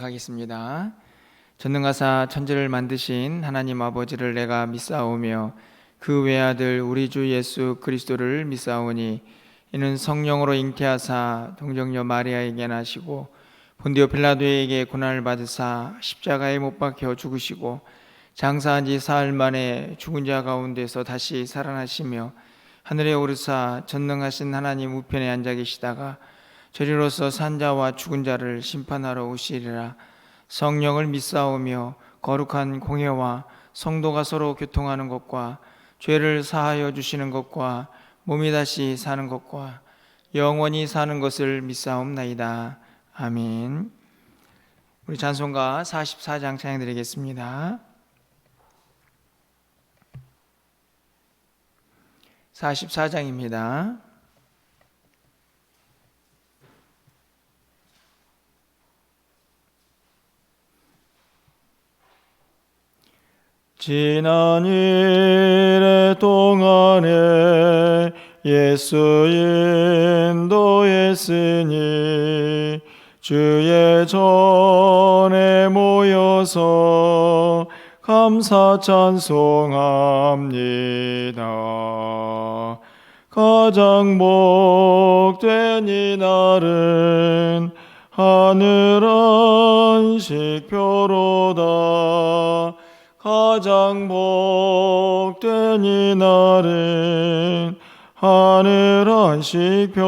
고백하겠습니다. 전능하사 천지를 만드신 하나님 아버지를 내가 믿사오며 그 외아들 우리 주 예수 그리스도를 믿사오니 이는 성령으로 잉태하사 동정녀 마리아에게 나시고 본디오 필라도에게 고난을 받으사 십자가에 못 박혀 죽으시고 장사한 지 사흘 만에 죽은 자 가운데서 다시 살아나시며 하늘에 오르사 전능하신 하나님 우편에 앉아 계시다가 저리로서 산자와 죽은 자를 심판하러 오시리라. 성령을 믿사오며 거룩한 공회와 성도가 서로 교통하는 것과 죄를 사하여 주시는 것과 몸이 다시 사는 것과 영원히 사는 것을 믿사옵나이다. 아멘. 우리 찬송가 44장 찬양 드리겠습니다. 44장입니다. 지난 일의 동안에 예수 인도했으니 주의 전에 모여서 감사 찬송합니다. 가장 복된 이날은 하늘 안식표로다. 가장 복된 이날은 하늘 안식표로다.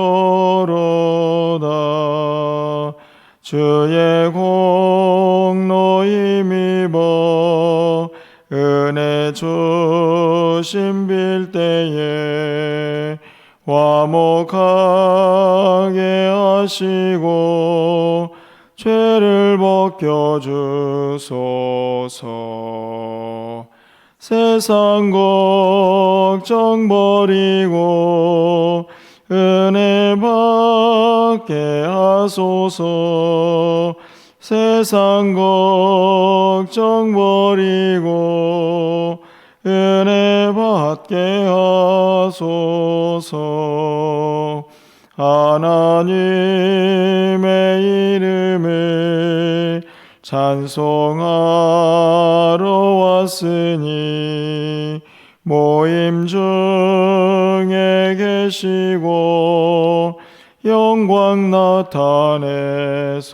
주의 공로 힘입어 은혜 주심 빌 때에 화목하게 하시고 죄를 벗겨 주소서. 세상 걱정 버리고 은혜 받게 하소서. 세상 걱정 버리고 은혜 받게 하소서 하나님의 이름을 찬송하러 왔으니 모임 중에 계시고 영광 나타내소서.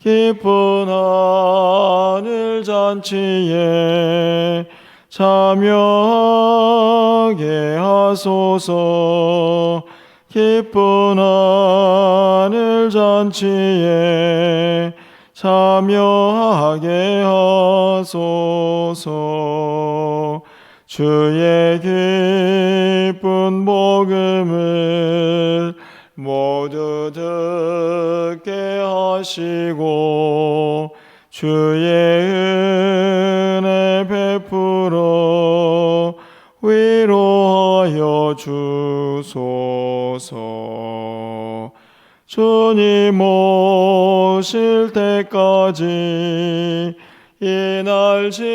기쁜 하늘 잔치에 참여하게 하소서. 기쁜 하늘 잔치에 참여하게 하소서. 주의 기쁜 복음을 모두 듣게 하시고 주의 주소서. 주님 오실 때까지 이날 지키리로다.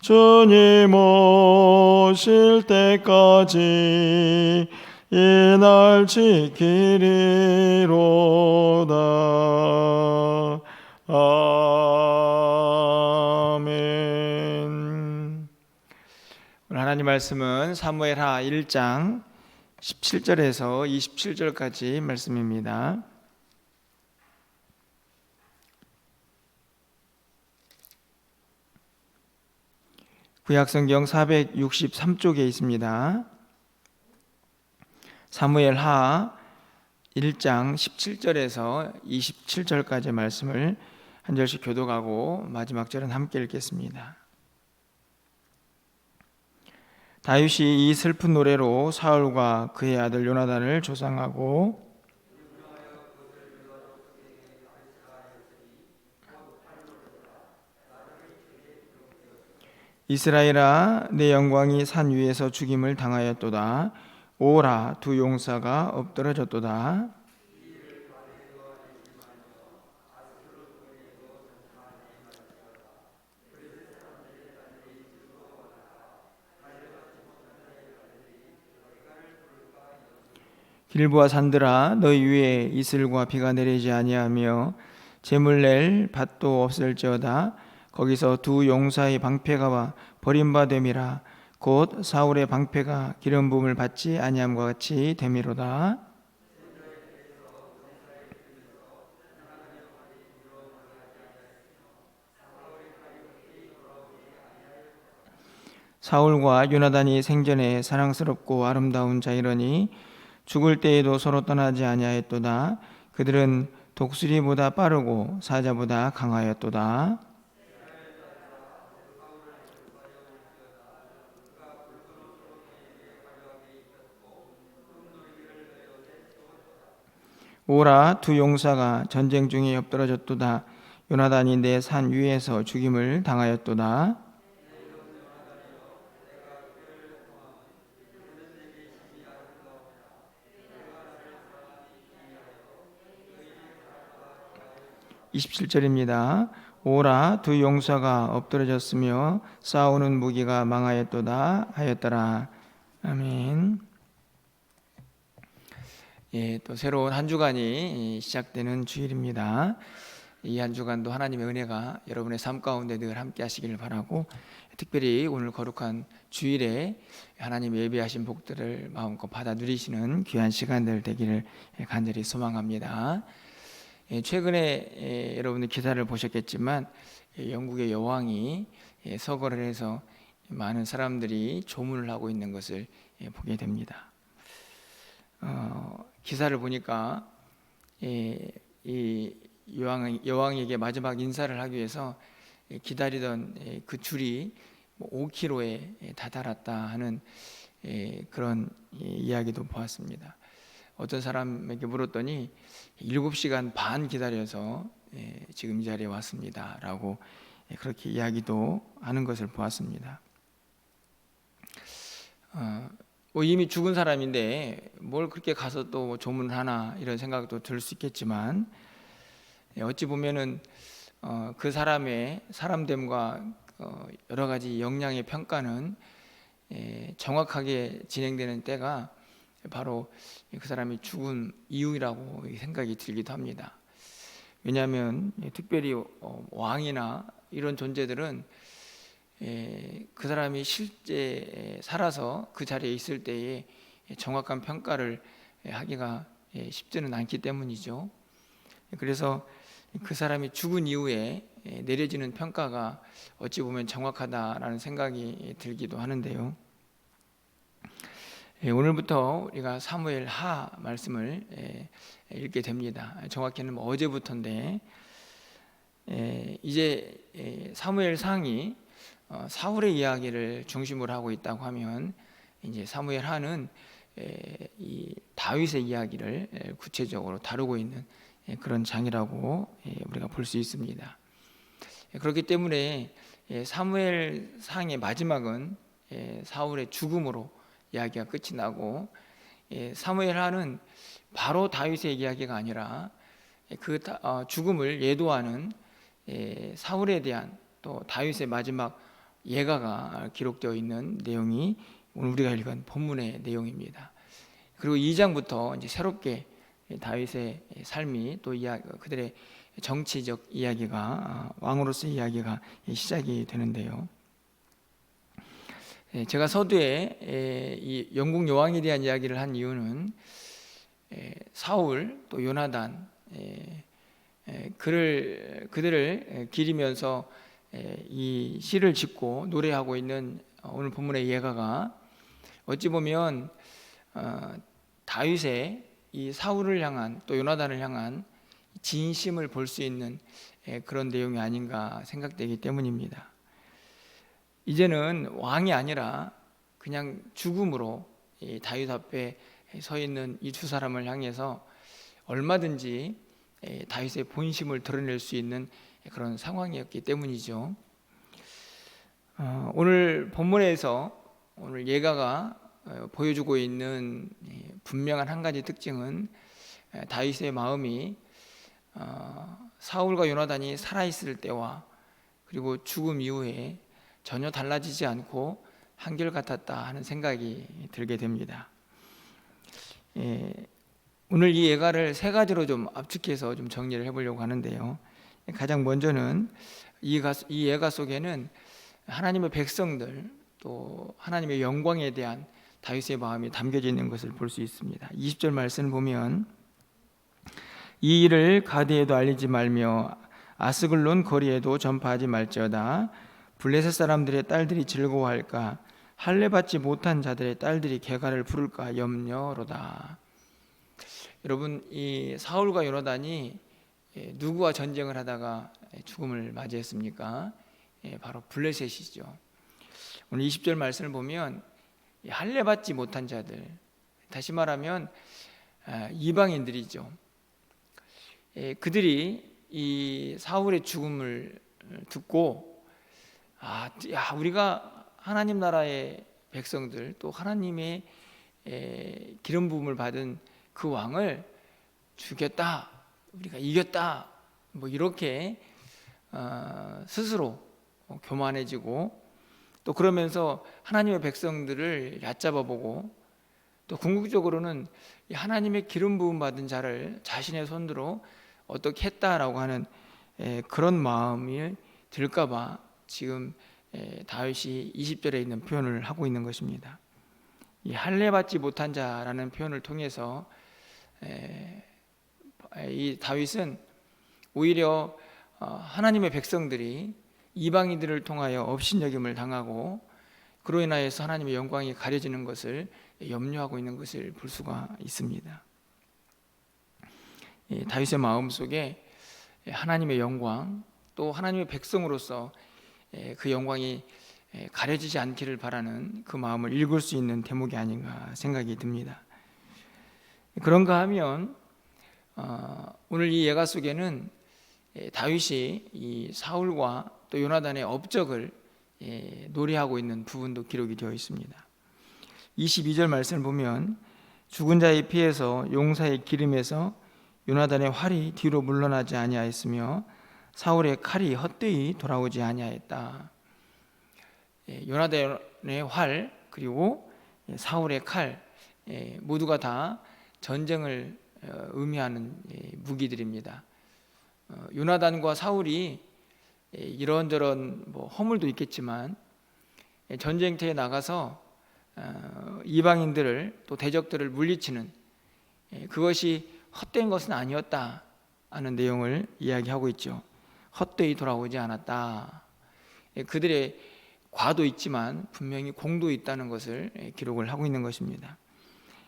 주님 오실 때까지 이날 지키리로다. 아 하나님 말씀은 사무엘하 1장 17절에서 27절까지 말씀입니다. 구약성경 463쪽에 있습니다. 사무엘하 1장 17절에서 27절까지 말씀을 한 절씩 교독하고 마지막 절은 함께 읽겠습니다. 다윗이 이 슬픈 노래로 사울과 그의 아들 요나단을 조상하고 이스라엘아 내 영광이 산 위에서 죽임을 당하였도다. 오라 두 용사가 엎드러졌도다 길보아 산들아 너희 위에 이슬과 비가 내리지 아니하며 재물 낼 밭도 없을지어다. 거기서 두 용사의 방패가 버림받음이라. 곧 사울의 방패가 기름 부음을 받지 아니함과 같이 됨이로다. 사울과 요나단이 생전에 사랑스럽고 아름다운 자이러니 죽을 때에도 서로 떠나지 아니하였도다. 그들은 독수리보다 빠르고 사자보다 강하였도다. 오라 두 용사가 전쟁 중에 엎드러졌도다. 요나단이 내 산 위에서 죽임을 당하였도다. (27절입니다) 오라 두 용사가 엎드러졌으며 싸우는 무기가 망하였도다 하였더라 아멘. 예, 또 새로운 한 주간이 시작되는 주일입니다. 이 한 주간도 하나님의 은혜가 여러분의 삶 가운데 늘 함께 하시길 바라고 특별히 오늘 거룩한 주일에 하나님 예비하신 복들을 마음껏 받아 누리시는 귀한 시간들 되기를 간절히 소망합니다. 예, 최근에 예, 여러분들 기사를 보셨겠지만 예, 영국의 여왕이 예, 서거를 해서 많은 사람들이 조문을 하고 있는 것을 예, 보게 됩니다. 어, 기사를 보니까 예, 이 여왕, 여왕에게 마지막 인사를 하기 위해서 예, 기다리던 예, 그 줄이 5km에 다다랐다 하는 예, 그런 예, 이야기도 보았습니다. 어떤 사람에게 물었더니 7시간 반 기다려서 예, 지금 이 자리에 왔습니다 라고 예, 그렇게 이야기도 하는 것을 보았습니다. 어, 뭐 이미 죽은 사람인데 뭘 그렇게 가서 또뭐 조문을 하나 이런 생각도 들 수 있겠지만 예, 어찌 보면은 어, 그 사람의 사람됨과 어, 여러 가지 역량의 평가는 예, 정확하게 진행되는 때가 바로 그 사람이 죽은 이유라고 생각이 들기도 합니다. 왜냐하면 예, 특별히 어, 왕이나 이런 존재들은 예, 그 사람이 실제 살아서 그 자리에 있을 때에 정확한 평가를 하기가 예, 쉽지는 않기 때문이죠. 그래서 그 사람이 죽은 이후에 내려지는 평가가 어찌 보면 정확하다라는 생각이 들기도 하는데요. 예, 오늘부터 우리가 사무엘 하 말씀을 예, 읽게 됩니다. 정확히는 뭐 어제부터인데 예, 이제 예, 사무엘 상이 어, 사울의 이야기를 중심으로 하고 있다고 하면 이제 사무엘 하는 예, 이 다윗의 이야기를 예, 구체적으로 다루고 있는 예, 그런 장이라고 예, 우리가 볼 수 있습니다. 예, 그렇기 때문에 예, 사무엘 상의 마지막은 예, 사울의 죽음으로 이야기가 끝이 나고 예, 사무엘 하는 바로 다윗의 이야기가 아니라 예, 그 다- 어, 죽음을 예도하는 예, 사울에 대한 또 다윗의 마지막 예가가 기록되어 있는 내용이 오늘 우리가 읽은 본문의 내용입니다. 그리고 2장부터 이제 새롭게 다윗의 삶이 또 그들의 정치적 이야기가 아, 왕으로서의 이야기가 시작이 되는데요. 예, 제가 서두에 예, 이 영국 여왕에 대한 이야기를 한 이유는 예, 사울 또 요나단 그를 그들을 기리면서 예, 이 시를 짓고 노래하고 있는 오늘 본문의 예가가 어찌 보면 어, 다윗의 이 사울을 향한 또 요나단을 향한 진심을 볼 수 있는 예, 그런 내용이 아닌가 생각되기 때문입니다. 이제는 왕이 아니라 그냥 죽음으로 이 다윗 앞에 서 있는 이 두 사람을 향해서 얼마든지 예, 다윗의 본심을 드러낼 수 있는 그런 상황이었기 때문이죠. 어, 오늘 본문에서 오늘 예가가 어, 보여주고 있는 이 분명한 한 가지 특징은 에, 다윗의 마음이 어, 사울과 요나단이 살아 있을 때와 그리고 죽음 이후에 전혀 달라지지 않고 한결 같았다 하는 생각이 들게 됩니다. 예, 오늘 이 예가를 세 가지로 좀 압축해서 좀 정리를 해보려고 하는데요. 가장 먼저는 이 예가, 이 예가 속에는 하나님의 백성들 또 하나님의 영광에 대한 다윗의 마음이 담겨져 있는 것을 볼 수 있습니다. 20절 말씀을 보면 이 일을 가드에도 알리지 말며 아스글론 거리에도 전파하지 말지어다 블레셋 사람들의 딸들이 즐거워할까 할례 받지 못한 자들의 딸들이 개가를 부를까 염려로다. 여러분 이 사울과 요나단이 예, 누구와 전쟁을 하다가 죽음을 맞이했습니까? 예, 바로 블레셋이죠. 오늘 20절 말씀을 보면 이 할례 받지 못한 자들 다시 말하면 아, 이방인들이죠. 예, 그들이 이 사울의 죽음을 듣고 아, 야 우리가 하나님 나라의 백성들 또 하나님의 에, 기름 부음을 받은 그 왕을 죽였다, 우리가 이겼다, 뭐 이렇게 어, 스스로 교만해지고 또 그러면서 하나님의 백성들을 얕잡아 보고 또 궁극적으로는 이 하나님의 기름 부음 받은 자를 자신의 손으로 어떻게 했다라고 하는 에, 그런 마음이 들까봐 지금 에, 다윗이 20절에 있는 표현을 하고 있는 것입니다. 이 할례 받지 못한 자라는 표현을 통해서 에, 이 다윗은 오히려 어, 하나님의 백성들이 이방인들을 통하여 업신여김을 당하고 그로 인하여서 하나님의 영광이 가려지는 것을 염려하고 있는 것을 볼 수가 있습니다. 이 다윗의 마음 속에 하나님의 영광 또 하나님의 백성으로서 그 영광이 가려지지 않기를 바라는 그 마음을 읽을 수 있는 대목이 아닌가 생각이 듭니다. 그런가 하면 어, 오늘 이 예가 속에는 다윗이 이 사울과 또 요나단의 업적을 노래하고 있는 부분도 기록이 되어 있습니다. 22절 말씀을 보면 죽은 자의 피에서 용사의 기름에서 요나단의 활이 뒤로 물러나지 아니하였으며 사울의 칼이 헛되이 돌아오지 아니하였다. 요나단의 활 그리고 사울의 칼 모두가 다 전쟁을 어, 의미하는 무기들입니다. 어, 요나단과 사울이 이런저런 뭐 허물도 있겠지만 전쟁터에 나가서 어, 이방인들을 또 대적들을 물리치는 그것이 헛된 것은 아니었다 하는 내용을 이야기하고 있죠. 헛되이 돌아오지 않았다. 그들의 과도 있지만 분명히 공도 있다는 것을 기록을 하고 있는 것입니다.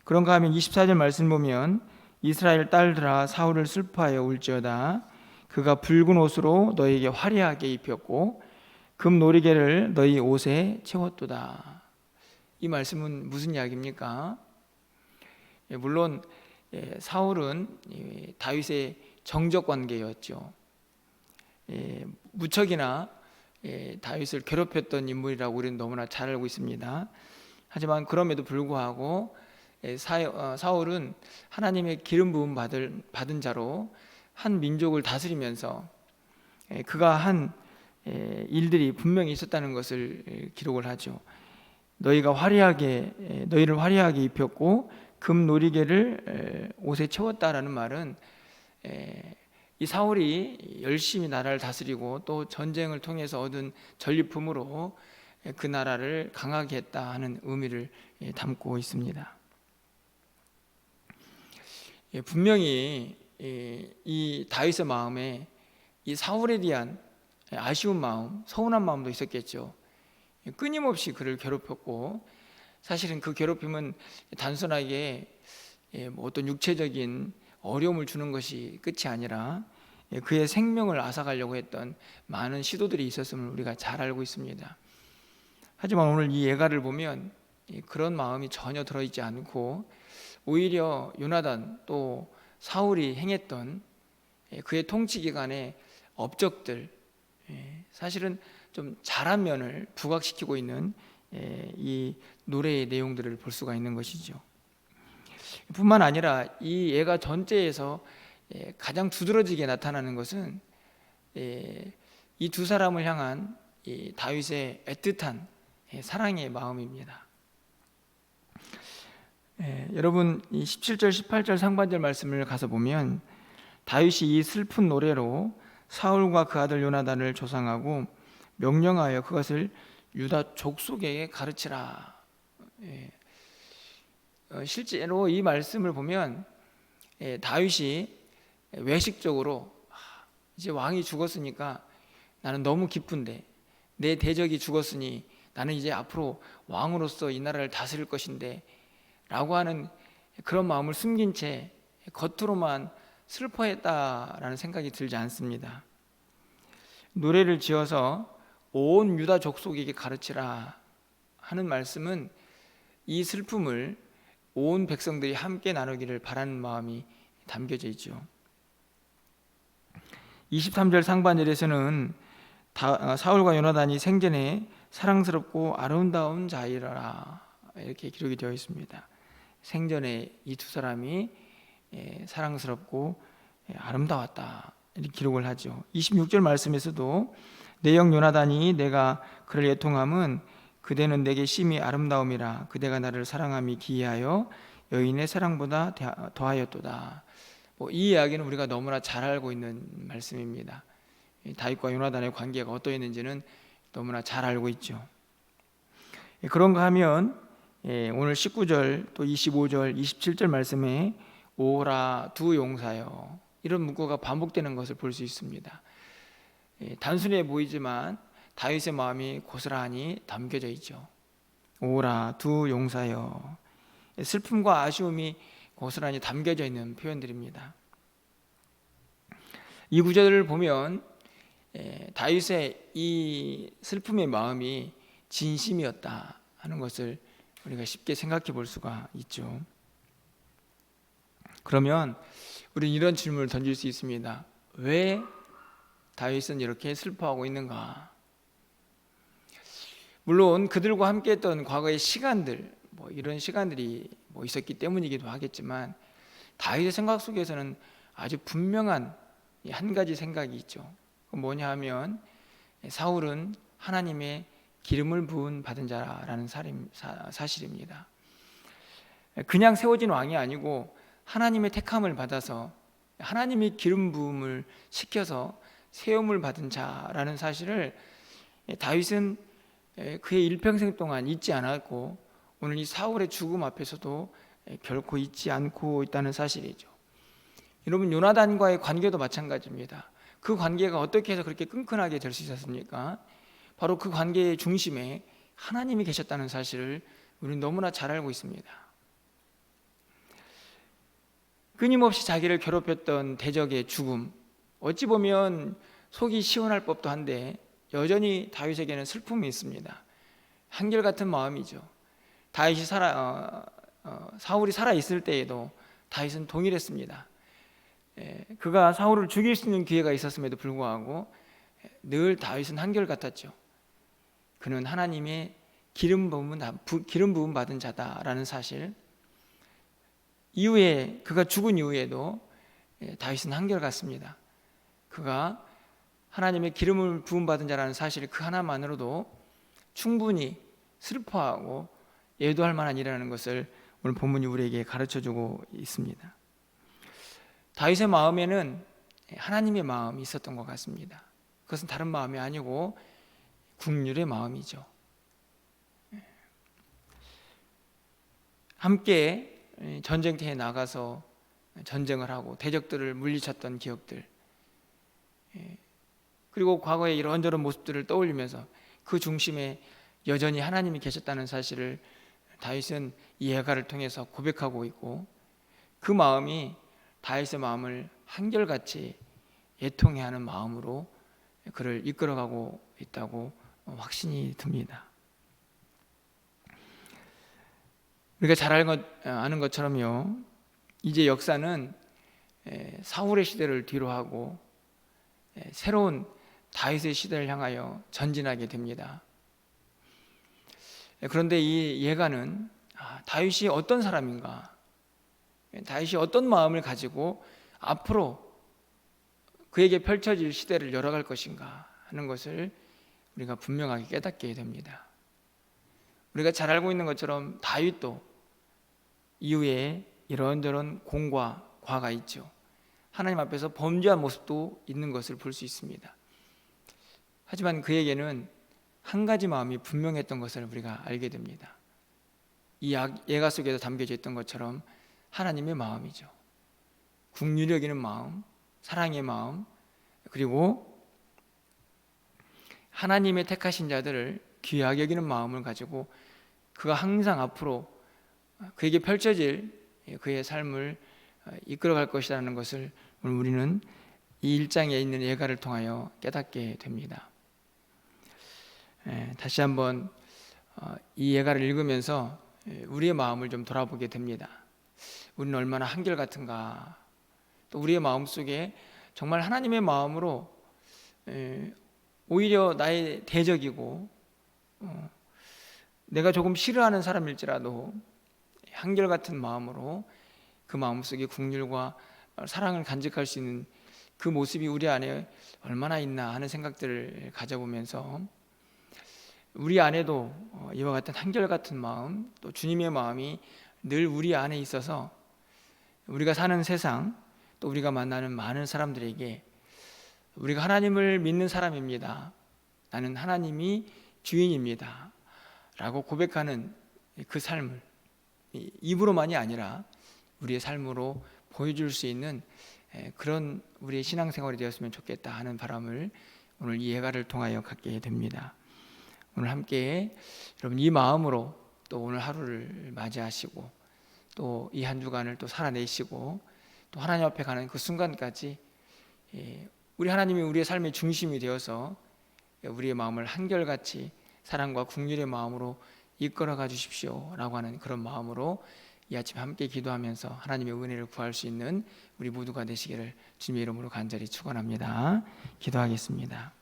그런가 하면 24절 말씀 보면 이스라엘 딸들아 사울을 슬퍼하여 울지어다 그가 붉은 옷으로 너에게 화려하게 입혔고 금 놀이개를 너희 옷에 채웠도다. 이 말씀은 무슨 이야기입니까? 예, 물론 예, 사울은 다윗의 정적 관계였죠. 예, 무척이나 다윗을 괴롭혔던 인물이라고 우리는 너무나 잘 알고 있습니다. 하지만 그럼에도 불구하고 어, 사울은 하나님의 기름 부음 받은 자로 한 민족을 다스리면서 그가 한 일들이 분명히 있었다는 것을 기록을 하죠. 너희가 화려하게 너희를 화려하게 입혔고 금 놀이개를 옷에 채웠다라는 말은 이 사울이 열심히 나라를 다스리고 또 전쟁을 통해서 얻은 전리품으로 그 나라를 강하게 했다 하는 의미를 담고 있습니다. 예, 분명히 이 다윗의 마음에 이 사울에 대한 아쉬운 마음, 서운한 마음도 있었겠죠. 예, 끊임없이 그를 괴롭혔고 사실은 그 괴롭힘은 단순하게 예, 뭐 어떤 육체적인 어려움을 주는 것이 끝이 아니라 그의 생명을 앗아가려고 했던 많은 시도들이 있었음을 우리가 잘 알고 있습니다. 하지만 오늘 이 예가를 보면 그런 마음이 전혀 들어있지 않고 오히려 요나단 또 사울이 행했던 예, 그의 통치 기간의 업적들 예, 사실은 좀 잘한 면을 부각시키고 있는 예, 이 노래의 내용들을 볼 수가 있는 것이죠. 뿐만 아니라 이 예가 전체에서 가장 두드러지게 나타나는 것은 이 두 사람을 향한 다윗의 애틋한 사랑의 마음입니다. 예, 여러분 이 17절 18절 상반절 말씀을 가서 보면 다윗이 이 슬픈 노래로 사울과 그 아들 요나단을 조상하고 명령하여 그것을 유다 족속에게 가르치라. 예. 어, 실제로 이 말씀을 보면 예, 다윗이 외식적으로 아, 이제 왕이 죽었으니까 나는 너무 기쁜데 내 대적이 죽었으니 나는 이제 앞으로 왕으로서 이 나라를 다스릴 것인데 라고 하는 그런 마음을 숨긴 채 겉으로만 슬퍼했다라는 생각이 들지 않습니다. 노래를 지어서 온 유다 족속에게 가르치라 하는 말씀은 이 슬픔을 온 백성들이 함께 나누기를 바라는 마음이 담겨져 있죠. 23절 상반절에서는 다- 어, 사울과 요나단이 생전에 사랑스럽고 아름다운 자이라 이렇게 기록이 되어 있습니다. 생전에 이 두 사람이 예, 사랑스럽고 예, 아름다웠다 이렇게 기록을 하죠. 26절 말씀에서도 내영 요나단이 내가 그를 애통함은 그대는 내게 심히 아름다움이라 그대가 나를 사랑함이 기이하여 여인의 사랑보다 대- 더하였도다. 뭐이 이야기는 우리가 너무나 잘 알고 있는 말씀입니다. 이 다윗과 요나단의 관계가 어떠했는지는 너무나 잘 알고 있죠. 예, 그런가 하면 예, 오늘 19절 또 25절 27절 말씀에 오라 두 용사여 이런 문구가 반복되는 것을 볼 수 있습니다. 예, 단순해 보이지만 다윗의 마음이 고스란히 담겨져 있죠. 오라 두 용사여 예, 슬픔과 아쉬움이 고스란히 담겨져 있는 표현들입니다. 이 구절을 보면 예, 다윗의 이 슬픔의 마음이 진심이었다 하는 것을 우리가 쉽게 생각해 볼 수가 있죠. 그러면 우리는 이런 질문을 던질 수 있습니다. 왜 다윗은 이렇게 슬퍼하고 있는가? 물론 그들과 함께했던 과거의 시간들, 뭐 이런 시간들이 뭐 있었기 때문이기도 하겠지만 다윗의 생각 속에서는 아주 분명한 이한 가지 생각이 있죠. 그 뭐냐 하면 사울은 하나님의 기름을 부은 받은 자라는 사실입니다. 그냥 세워진 왕이 아니고 하나님의 택함을 받아서 하나님의 기름 부음을 시켜서 세움을 받은 자라는 사실을 다윗은 그의 일평생 동안 잊지 않았고 오늘 이 사울의 죽음 앞에서도 결코 잊지 않고 있다는 사실이죠. 여러분 요나단과의 관계도 마찬가지입니다. 그 관계가 어떻게 해서 그렇게 끈끈하게 될 수 있었습니까? 바로 그 관계의 중심에 하나님이 계셨다는 사실을 우리는 너무나 잘 알고 있습니다. 끊임없이 자기를 괴롭혔던 대적의 죽음, 어찌 보면 속이 시원할 법도 한데 여전히 다윗에게는 슬픔이 있습니다. 한결같은 마음이죠. 다윗이 살아 어, 어, 사울이 살아 있을 때에도 다윗은 동일했습니다. 예, 그가 사울을 죽일 수 있는 기회가 있었음에도 불구하고 예, 늘 다윗은 한결 같았죠. 그는 하나님의 기름 부음 기름 부음 받은 자다라는 사실. 이후에 그가 죽은 이후에도 예, 다윗은 한결 같습니다. 그가 하나님의 기름을 부음 받은 자라는 사실 그 하나만으로도 충분히 슬퍼하고 예도할 만한 일이라는 것을 오늘 본문이 우리에게 가르쳐 주고 있습니다. 다윗의 마음에는 하나님의 마음이 있었던 것 같습니다. 그것은 다른 마음이 아니고 국률의 마음이죠. 함께 전쟁터에 나가서 전쟁을 하고 대적들을 물리쳤던 기억들 그리고 과거의 이런저런 모습들을 떠올리면서 그 중심에 여전히 하나님이 계셨다는 사실을 다윗은 이 예가를 통해서 고백하고 있고 그 마음이 다윗의 마음을 한결같이 애통해하는 마음으로 그를 이끌어가고 있다고 확신이 듭니다. 우리가 잘 아는 것처럼요, 이제 역사는 사울의 시대를 뒤로 하고 새로운 다윗의 시대를 향하여 전진하게 됩니다. 그런데 이 예가는 아, 다윗이 어떤 사람인가? 다윗이 어떤 마음을 가지고 앞으로 그에게 펼쳐질 시대를 열어갈 것인가 하는 것을 우리가 분명하게 깨닫게 됩니다. 우리가 잘 알고 있는 것처럼 다윗도 이후에 이런저런 공과 과가 있죠. 하나님 앞에서 범죄한 모습도 있는 것을 볼 수 있습니다. 하지만 그에게는 한 가지 마음이 분명했던 것을 우리가 알게 됩니다. 이 약- 예가 속에도 담겨져 있던 것처럼 하나님의 마음이죠. 국률이 여기는 마음, 사랑의 마음, 그리고 하나님의 택하신 자들을 귀하게 여기는 마음을 가지고 그가 항상 앞으로 그에게 펼쳐질 그의 삶을 이끌어갈 것이라는 것을 우리는 이 일장에 있는 예가를 통하여 깨닫게 됩니다. 예, 다시 한번 어, 이 예가를 읽으면서 예, 우리의 마음을 좀 돌아보게 됩니다. 우리는 얼마나 한결 같은가. 또 우리의 마음 속에 정말 하나님의 마음으로 예, 오히려 나의 대적이고 어, 내가 조금 싫어하는 사람일지라도 한결 같은 마음으로 그 마음 속에 국률과 사랑을 간직할 수 있는 그 모습이 우리 안에 얼마나 있나 하는 생각들을 가져보면서 우리 안에도 어, 이와 같은 한결 같은 마음 또 주님의 마음이 늘 우리 안에 있어서 우리가 사는 세상 또 우리가 만나는 많은 사람들에게 우리가 하나님을 믿는 사람입니다. 나는 하나님이 주인입니다. 라고 고백하는 그 삶을 이- 입으로만이 아니라 우리의 삶으로 보여줄 수 있는 에, 그런 우리의 신앙생활이 되었으면 좋겠다 하는 바람을 오늘 이 예가를 통하여 갖게 됩니다. 오늘 함께 여러분 이 마음으로 또 오늘 하루를 맞이하시고 또 이 한 주간을 또 살아내시고 또 하나님 앞에 가는 그 순간까지 예, 우리 하나님이 우리의 삶의 중심이 되어서 우리의 마음을 한결같이 사랑과 국률의 마음으로 이끌어가 주십시오라고 하는 그런 마음으로 이 아침 함께 기도하면서 하나님의 은혜를 구할 수 있는 우리 모두가 되시기를 주님의 이름으로 간절히 축원합니다. 기도하겠습니다.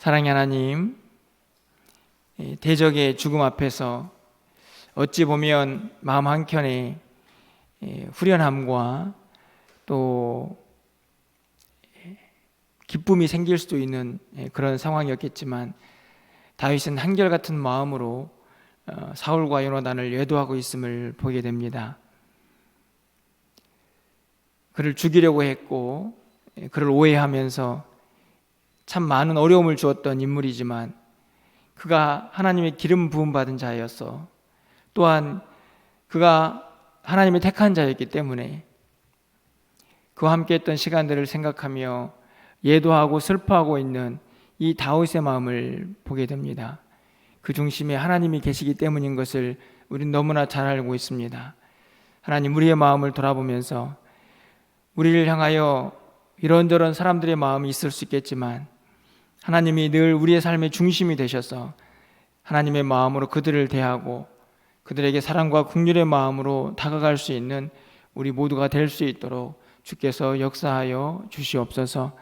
사랑의 하나님, 이 대적의 죽음 앞에서 어찌 보면 마음 한켠에 예, 후련함과 또 예, 기쁨이 생길 수도 있는 예, 그런 상황이었겠지만 다윗은 한결같은 마음으로 어, 사울과 요나단을 외도하고 있음을 보게 됩니다. 그를 죽이려고 했고 예, 그를 오해하면서 참 많은 어려움을 주었던 인물이지만 그가 하나님의 기름 부음 받은 자였어. 또한 그가 하나님의 택한 자였기 때문에 그와 함께 했던 시간들을 생각하며 예도하고 슬퍼하고 있는 이 다윗의 마음을 보게 됩니다. 그 중심에 하나님이 계시기 때문인 것을 우리는 너무나 잘 알고 있습니다. 하나님 우리의 마음을 돌아보면서 우리를 향하여 이런저런 사람들의 마음이 있을 수 있겠지만 하나님이 늘 우리의 삶의 중심이 되셔서 하나님의 마음으로 그들을 대하고 그들에게 사랑과 국률의 마음으로 다가갈 수 있는 우리 모두가 될 수 있도록 주께서 역사하여 주시옵소서.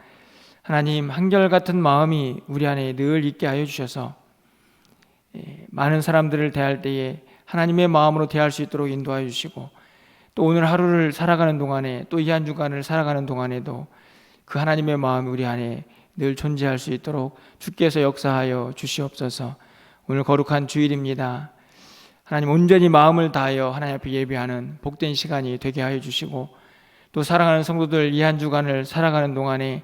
하나님 한결같은 마음이 우리 안에 늘 있게 하여 주셔서 예, 많은 사람들을 대할 때에 하나님의 마음으로 대할 수 있도록 인도하여 주시고 또 오늘 하루를 살아가는 동안에 또 이 한 주간을 살아가는 동안에도 그 하나님의 마음이 우리 안에 늘 존재할 수 있도록 주께서 역사하여 주시옵소서. 오늘 거룩한 주일입니다. 하나님 온전히 마음을 다하여 하나님 앞에 예배하는 복된 시간이 되게 하여 주시고 또 사랑하는 성도들 이 한 주간을 살아가는 동안에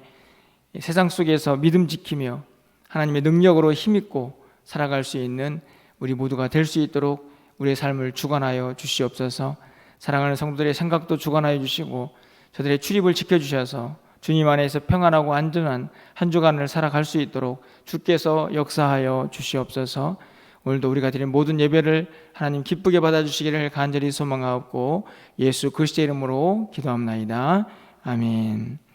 세상 속에서 믿음 지키며 하나님의 능력으로 힘있고 살아갈 수 있는 우리 모두가 될 수 있도록 우리의 삶을 주관하여 주시옵소서. 사랑하는 성도들의 생각도 주관하여 주시고 저들의 출입을 지켜 주셔서 주님 안에서 평안하고 안전한 한 주간을 살아갈 수 있도록 주께서 역사하여 주시옵소서. 오늘도 우리가 드린 모든 예배를 하나님 기쁘게 받아 주시기를 간절히 소망하옵고 예수 그리스도의 이름으로 기도합나이다. 아멘.